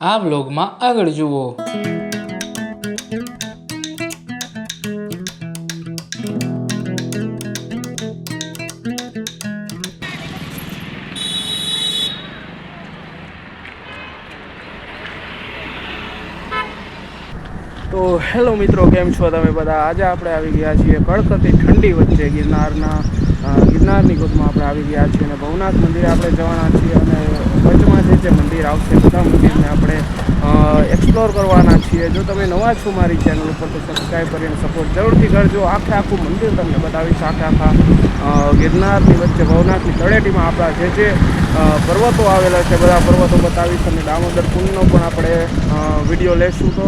આ બ્લોગમાં આગળ જુઓ. તો હેલો મિત્રો, કેમ છો તમે બધા? આજે આપણે આવી ગયા છીએ કડકતી ઠંડી વચ્ચે ગિરનારના ગિરનારની ગોદમાં આપણે આવી ગયા છીએ અને ભવનાથ મંદિરે આપણે જવાના છીએ અને વચમાં જે જે મંદિર આવશે, બધા મંદિરને આપણે એક્સપ્લોર કરવાના છીએ. જો તમે નવા છો મારી ચેનલ ઉપર, તો સબસ્ક્રાઈબ કરીને સપોર્ટ જરૂરથી કરજો. આખે આખું મંદિર તમને બતાવીશ. આખે આખા ગિરનારની વચ્ચે, ભવનાથની તળેટીમાં આપણા જે જે પર્વતો આવેલા છે, બધા પર્વતો બતાવીશ અને દામોદર કુંડનો પણ આપણે વીડિયો લેશું. તો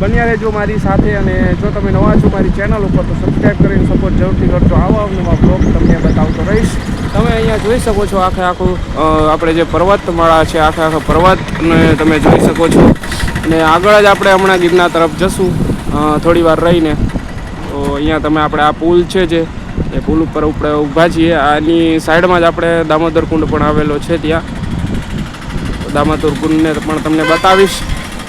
બન્યા રહેજો મારી સાથે અને જો તમે નવા છો મારી ચેનલ ઉપર, તો સબસ્ક્રાઈબ કરીને સપોર્ટ જરૂરથી કરજો. આવા નવા બ્લોગ તમને બતાવતો રહીશ. તમે અહીંયા જોઈ શકો છો આખે આખું આપણે જે પર્વતમાળા છે, આખે આખા પર્વતને તમે જોઈ શકો છો. અને આગળ જ આપણે હમણાં ગિરનાર તરફ જશું થોડી વાર રહીને. તો અહીંયા તમે આપણે આ પુલ છે જે, એ પુલ ઉપર આપણે ઊભા છીએ. આની સાઈડમાં જ આપણે દામોદર કુંડ પણ આવેલો છે ત્યાં. દામોદર કુંડને પણ તમને બતાવીશ.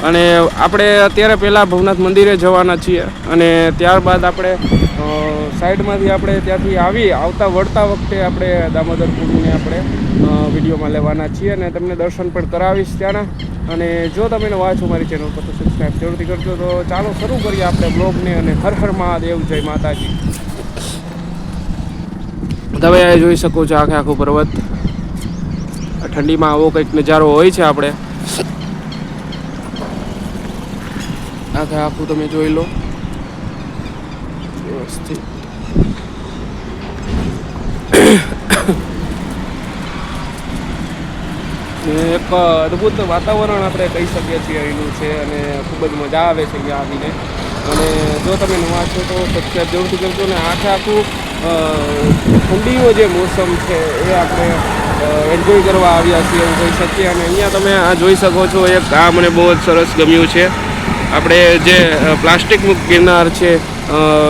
અને આપણે અત્યારે પહેલાં ભવનાથ મંદિરે જવાના છીએ અને ત્યારબાદ આપણે સાઈડમાંથી આપણે ત્યાંથી આવી આવતા વળતા વખતે આપણે દામોદરપુરીને આપણે વિડીયોમાં લેવાના છીએ અને તમને દર્શન પણ કરાવીશ ત્યાંના. અને જો તમે નવા છો મારી ચેનલ પર તો સબસ્ક્રાઈબ જરૂરથી કરજો. તો ચાલો શરૂ કરીએ આપણે બ્લોગને અને હર હર મહાદેવ, જય માતાજી. તમે જોઈ શકો છો આખે આખું પર્વત. ઠંડીમાં આવો કંઈક નજારો હોય છે આપણે. આખે આખું તમે જોઈ લો. વ્યવસ્થિત. એક અદ્ભુત વાતાવરણ આપણે કહી શકીએ છીએ અહીંનું છે અને ખૂબ જ મજા આવે છે અહીંયા આવીને. અને જો તમે નવા છો તો સબસ્ક્રાઈબ જરૂરથી કરજો અને આખે આખું ઠંડીનો જે મોસમ છે એ આપણે એન્જોય કરવા આવ્યા છીએ, એવું કહી શકીએ. અને અહીંયા તમે આ જોઈ શકો છો, એક આ મને બહુ જ સરસ ગમ્યું છે. આપણે જે પ્લાસ્ટિકનું પ્લાસ્ટિક ગિરનાર છે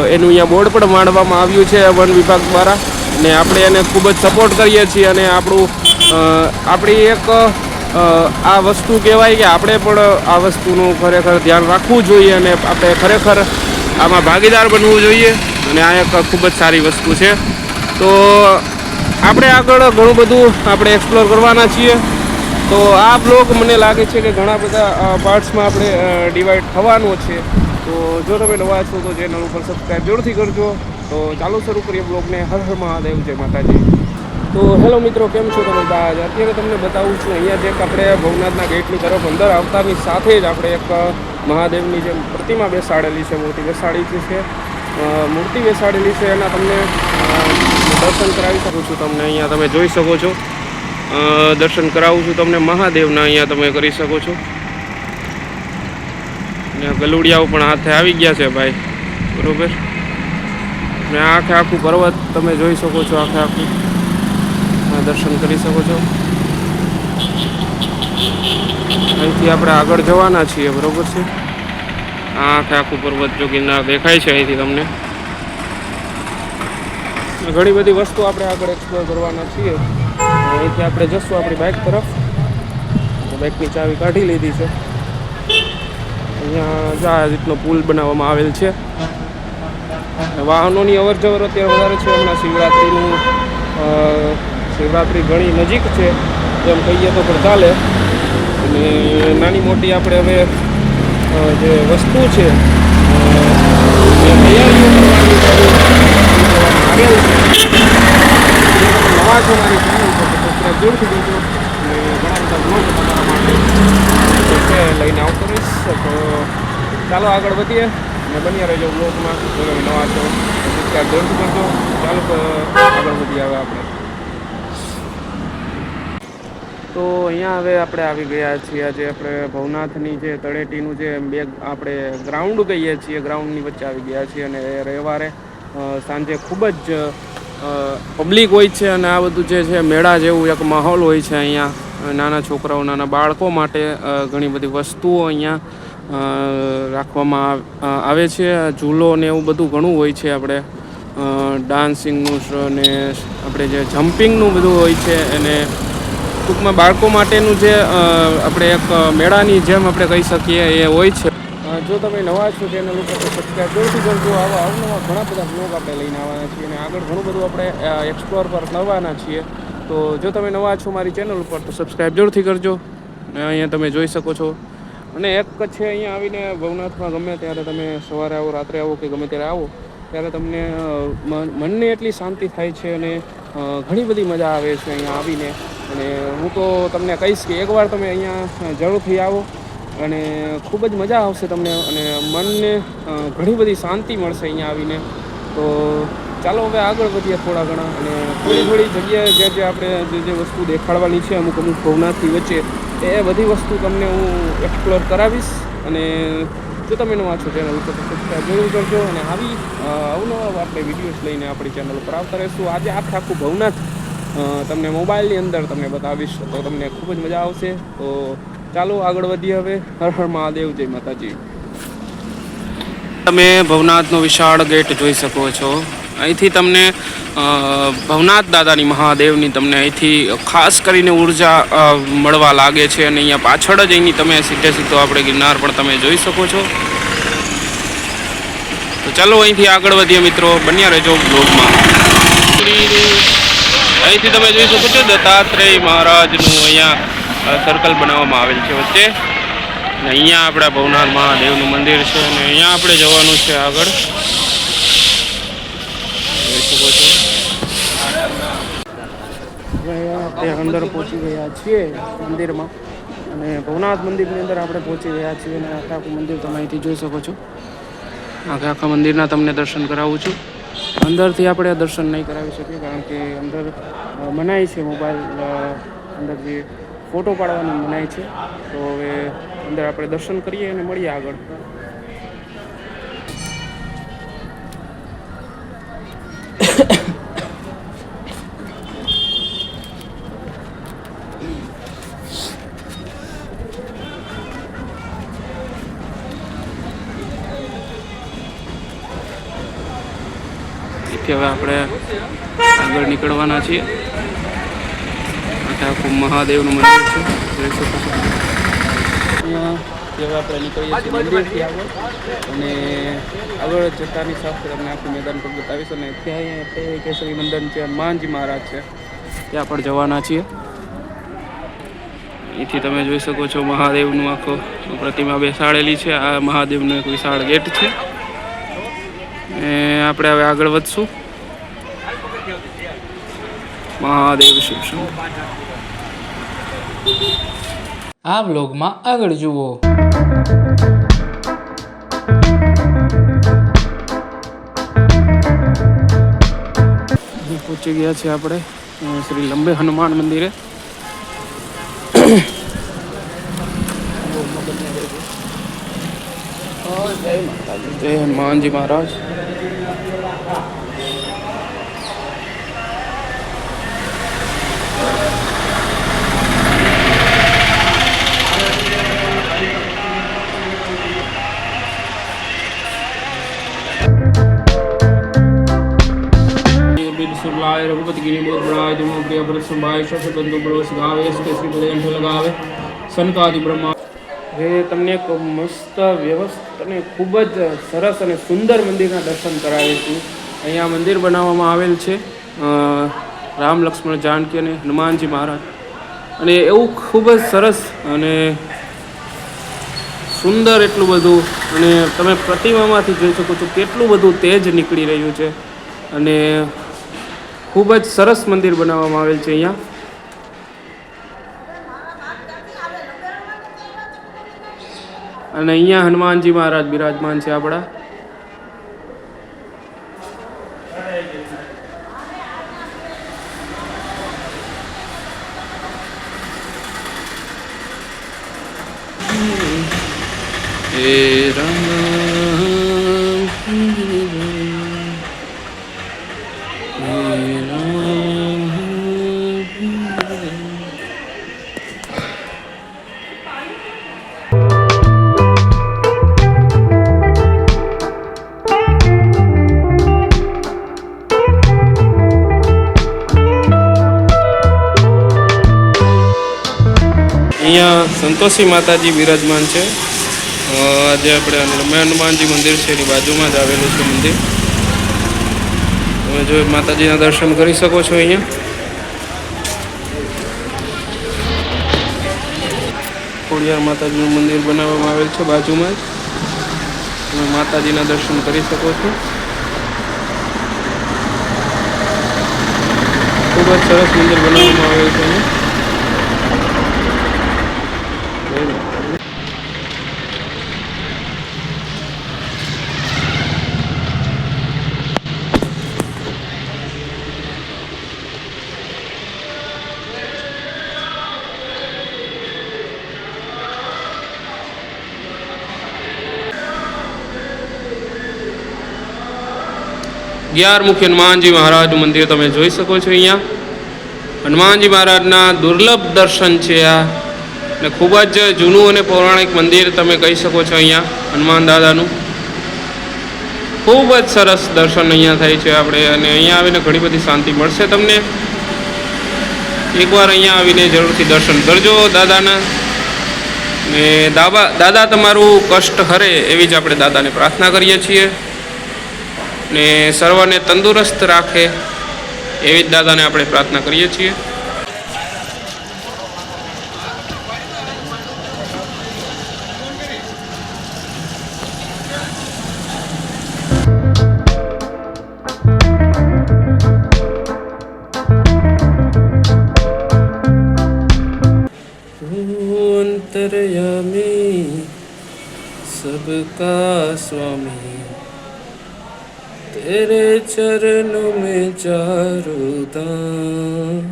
એનું અહીંયા બોર્ડ પણ માંડવામાં આવ્યું છે વન વિભાગ દ્વારા. ને આપણે એને ખૂબ જ સપોર્ટ કરીએ છીએ અને આપણું આપણી એક આ વસ્તુ કહેવાય કે આપણે પણ આ વસ્તુનું ખરેખર ધ્યાન રાખવું જોઈએ અને આપણે ખરેખર આમાં ભાગીદાર બનવું જોઈએ અને આ એક ખૂબ જ સારી વસ્તુ છે. તો, આપણે આગળ ઘણું બધું આપણે એક્સપ્લોર કરવાના છીએ. તો આ બ્લોગ મને લાગે છે કે ઘણા બધા પાર્ટ્સમાં આપણે ડિવાઈડ થવાનો છે. તો જો તમે નવા છો તો ચેનલ ઉપર સબસ્ક્રાઈબ જરૂરથી કરજો. તો ચાલો શરૂ કરીએ બ્લોગને હર હર મહાદેવ, જય માતાજી. તો હેલો મિત્રો, કેમ છો તમે બાજ અત્યારે તમને બતાવું છું, અહીંયા જે આપણે ભવનાથના ગેટની તરફ અંદર આવતાની સાથે જ આપણે એક મહાદેવની જે પ્રતિમા બેસાડેલી છે, મૂર્તિ બેસાડી છે મૂર્તિ બેસાડેલી છે, એના તમને દર્શન કરાવી શકું છું તમને. અહીંયા તમે જોઈ શકો છો. દર્શન કરાવું છું તમને મહાદેવના, અહીંયા તમે કરી શકો છો. ને ગલુડિયાઓ પણ હાથે આવી ગયા છે ભાઈ. બરોબર? ને આખે આખું પર્વત તમે જોઈ શકો છો, આખે આખું. દર્શન કરી શકો છો. અહીંથી આપણે આગળ જવાના છીએ, બરોબર છે? આખે આખું પર્વત જો દેખાય છે અહીંથી તમને. ઘણી બધી વસ્તુ આપણે આગળ એક્સપ્લોર કરવાના છીએ. અહીંથી આપણે જશું આપણી બાઇક તરફ. બાઇકની ચાવી કાઢી લીધી છે. અહીંયા આ રીતનો પુલ બનાવવામાં આવેલ છે. વાહનોની અવર જવર અત્યારે વધારે છે. હમણાં શિવરાત્રિનું શિવરાત્રિ ઘણી નજીક છે. એમ કહીએ તો પણ ચાલે. અને નાની મોટી આપણે હવે જે વસ્તુ છે તૈયારીઓ કરવાની આવેલ છે. છો મારી ચેનલ પર તો સબસ્ક્રાઈબ જરૂરથી કરજો. અને ઘણા બધા બ્લોગ તમારા માટે છે, લઈને આવતો રહીશ. તો ચાલો આગળ વધીએ. અને બન્યા રહેજો બ્લોગમાં જો નવા છો સબસ્ક્રાઈબ જરૂરથી કરજો. ચાલો આગળ વધીએ હવે આપણે. તો અહીંયા હવે આપણે આવી ગયા છીએ. આજે આપણે ભવનાથની જે તળેટીનું જે બે આપણે ગ્રાઉન્ડ કહીએ છીએ ગ્રાઉન્ડની વચ્ચે આવી ગયા છીએ. અને રવિવારે સાંજે ખૂબ જ પબ્લિક હોય છે અને આ બધું જે છે, મેળા જેવું એક માહોલ હોય છે અહીંયા. નાના છોકરાઓ, નાના બાળકો માટે ઘણી બધી વસ્તુઓ અહીંયા રાખવામાં આવ- છે. ઝૂલો ને એવું બધું ઘણું હોય છે આપણે. ડાન્સિંગનું ને આપણે જે જમ્પિંગનું બધું હોય છે અને ટૂંકમાં બાળકો માટેનું જે આપણે એક મેળાની જેમ આપણે કહી શકીએ એ હોય છે. જો તમે નવા છો ચેનલ ઉપર તો સબસ્ક્રાઈબ જરૂરથી કરજો. આવા અવનવા ઘણા બધા બ્લોગ આપણે લઈને આવવાના છીએ અને આગળ ઘણું બધું આપણે એક્સપ્લોર પર કરવાના છીએ. તો જો તમે નવા છો મારી ચેનલ ઉપર તો સબસ્ક્રાઈબ જરૂરથી કરજો. અને અહીંયા તમે જોઈ શકો છો. અને એક છે, અહીંયા આવીને ભવનાથમાં ગમે ત્યારે તમે સવારે આવો, રાત્રે આવો કે ગમે ત્યારે આવો, ત્યારે તમને મન- મનને એટલી શાંતિ થાય છે અને ઘણી બધી મજા આવે છે અહીંયા આવીને. અને હું તો તમને કહીશ કે એકવાર તમે અહીંયા જરૂરથી આવો. અને ખૂબ જ મજા આવશે તમને અને મનને ઘણી બધી શાંતિ મળશે અહીંયા આવીને. તો ચાલો હવે આગળ વધીએ થોડા ઘણા અને થોડી થોડી જગ્યાએ જે જે આપણે જે જે વસ્તુ દેખાડવાની છે અમુક અમુક ભવનાથની વચ્ચે, એ બધી વસ્તુ તમને હું એક્સપ્લોર કરાવીશ. અને જો તમે નવા છો ચેનલ ઉપર સબસ્ક્રાઈબ જરૂર કરજો. અને આવી અવનવા આપણે વિડીયોઝ લઈને આપણી ચેનલ ઉપર આવતા રહીશું. આજે આખે આખું ભવનાથ તમને મોબાઈલની અંદર તમને બતાવીશ તો તમને ખૂબ જ મજા આવશે. તો ચાલો આગળ વધીએ હવે. હર હર મહાદેવ, જય માતાજી. તમે ભવનાથનો વિશાળ ગેટ જોઈ શકો છો. અહીંથી તમને ભવનાથ દાદાની મહાદેવની તમને અહીંથી ખાસ કરીને ઊર્જા મળવા લાગે છે અને અહીંયા પાછળ જ અહીંની તમે સીધે સીધો આપણે ગિરનાર પણ તમે જોઈ શકો છો. તો ચાલો અહીંથી આગળ વધીએ મિત્રો, બન્યા રહેજો બ્લોગમાં. અહીંથી તમે જોઈ શકો છો દત્તાત્રેય મહારાજનું અહીંયા સર્કલ બનાવવામાં આવેલ છે વચ્ચે. અને અહીંયા આપણા ભવનાથ મહાદેવનું મંદિર છે અને અહીંયા આપણે જવાનું છે આગળ. આપણે અંદર પહોંચી ગયા છીએ મંદિરમાં. અને ભવનાથ મંદિરની અંદર આપણે પહોંચી ગયા છીએ અને આખું મંદિર તમે અહીંથી જોઈ શકો છો. આખા આખા મંદિરના તમને દર્શન કરાવું છું. અંદરથી આપણે દર્શન નહીં કરાવી શકીએ, કારણ કે અંદર મનાય છે મોબાઈલ અંદર જે ફોટો પાડવાની મનાય છે. તો હવે અંદર આપણે દર્શન કરીએ અને મળીએ આગળ. હવે આપણે આગળ નીકળવાના છીએ. આખે મહાદેવનું મંદિર છે. જોઈ શકો છો. અહીંયા હવે આપણે નીકળીએ છીએ અને આગળ જતાની સાથે તમને આખું મેદાન પર બતાવીશ. અને ત્યાં તે કેસરી મંદિર છે હનુમાનજી મહારાજ છે. ત્યાં પણ જવાના છીએ. અહીંથી તમે જોઈ શકો છો મહાદેવનું આખો પ્રતિમા બેસાડેલી છે. આ મહાદેવનો એક વિશાળ ગેટ છે. આપણે હવે આગળ વધશું. મહાદેવ શુભ આ બ્લોગમાં આગળ જુઓ. પહોંચી ગયા છે આપણે શ્રી લંબે હનુમાન મંદિરે. જય હનુમાનજી મહારાજ. सुरलाय रघुपति गिरी बोध बड़ाय तुम प्रिय भरत संभाय शश बंधु बड़ोस गावे इसके श्री पदे कंठ लगावे સનકાદિ બ્રહ્મા જે તમને એક મસ્ત વ્યવસ્થિત અને ખૂબ જ સરસ અને સુંદર મંદિરના દર્શન કરાવીશું અહીંયા મંદિર બનાવવામાં આવેલ છે અ, રામ લક્ષ્મણ જાનકી અને હનુમાનજી મહારાજ અને એવું ખૂબ જ સરસ અને સુંદર એટલું બધું અને તમે પ્રતિમામાંથી જોઈ શકો છો કેટલું બધું તેજ નીકળી રહ્યું છે અને ખૂબ જ સરસ મંદિર બનાવવામાં આવેલ છે અહીંયા. અને અહીંયા હનુમાનજી મહારાજ બિરાજમાન છે આપણા. અહીંયા સંતોષી માતાજી બિરાજમાન છે. આજે આપણે રમ્યા હનુમાનજી મંદિર છે, એની બાજુમાં જ આવેલું છે મંદિર. તમે જો માતાજીના દર્શન કરી શકો છો અહીંયા. ખોડિયાર માતાજીનું મંદિર બનાવવામાં આવેલ છે, બાજુમાં જ. તમે માતાજીના દર્શન કરી શકો છો. ખૂબ જ સરસ મંદિર બનાવવામાં આવેલ છે અહીંયા અગિયારમુખી હનુમાનજી મહારાજનું મંદિર તમે જોઈ શકો છો અહીંયા. હનુમાનજી મહારાજના દુર્લભ દર્શન છે આ. ને ખૂબ જ જૂનું અને પૌરાણિક મંદિર તમે કહી શકો છો અહીંયા, હનુમાન દાદાનું. ખૂબ જ સરસ દર્શન અહીંયા થાય છે આપણે. અને અહીંયા આવીને ઘણી બધી શાંતિ મળશે તમને. એકવાર અહીંયા આવીને જરૂરથી દર્શન કરજો દાદાના. ને દાદા દાદા તમારું કષ્ટ હરે એવી જ આપણે દાદાને પ્રાર્થના કરીએ છીએ. ને સર્વને તંદુરસ્ત રાખે એવી જ દાદાને આપણે પ્રાર્થના કરીએ છીએ. तेरे चरणों में चारों धाम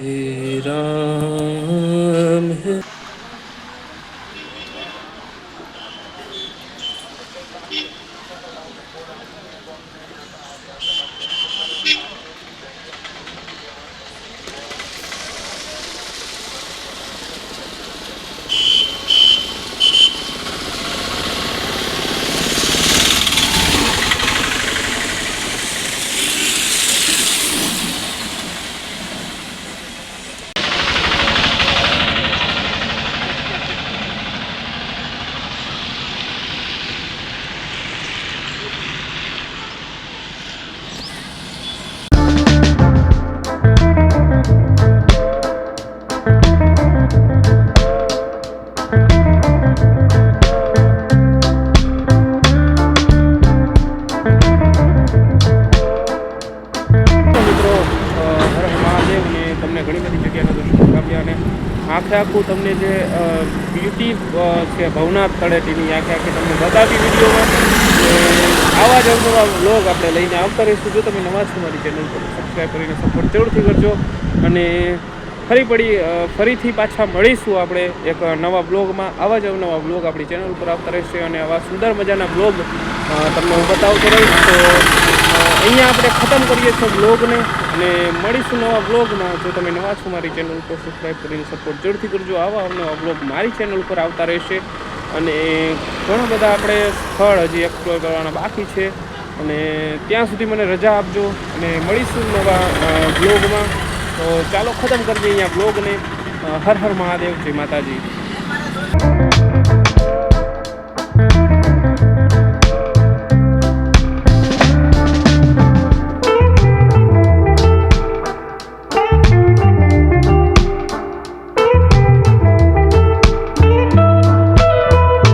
हे राम है આખે તમને જે બ્યુટી છે ભવનાથ તળેટીની આખે આખી તમને બતાવી વિડીયોમાં. આવા જ અવનવા લોગ આપણે લઈને આવતા રહીશું. જો તમે નવા છો મારી ચેનલ પર સબસ્ક્રાઈબ કરીને સપોર્ટ જરૂરથી કરજો. અને ફરી પડી ફરીથી પાછા મળીશું આપણે એક નવા બ્લોગમાં. આવા જ નવા બ્લોગ આપણી ચેનલ ઉપર આવતા રહેશે અને આવા સુંદર મજાના બ્લોગ તમને હું બતાવતો રહીશ. તો અહીંયા આપણે ખતમ કરીએ છીએ બ્લોગને અને મળીશું નવા બ્લોગમાં. જો તમે નવા છો મારી ચેનલ ઉપર સબસ્ક્રાઈબ કરીને સપોર્ટ જરૂરથી કરજો. આવા નવા બ્લોગ મારી ચેનલ ઉપર આવતા રહેશે. અને ઘણા બધા આપણે સ્થળ હજી એક્સપ્લોર કરવાના બાકી છે. અને ત્યાં સુધી મને રજા આપજો. અને મળીશું નવા બ્લોગમાં. તો ચાલો ખતમ કરી દઈએ અહીંયા બ્લોગને હર હર મહાદેવ જય માતાજી.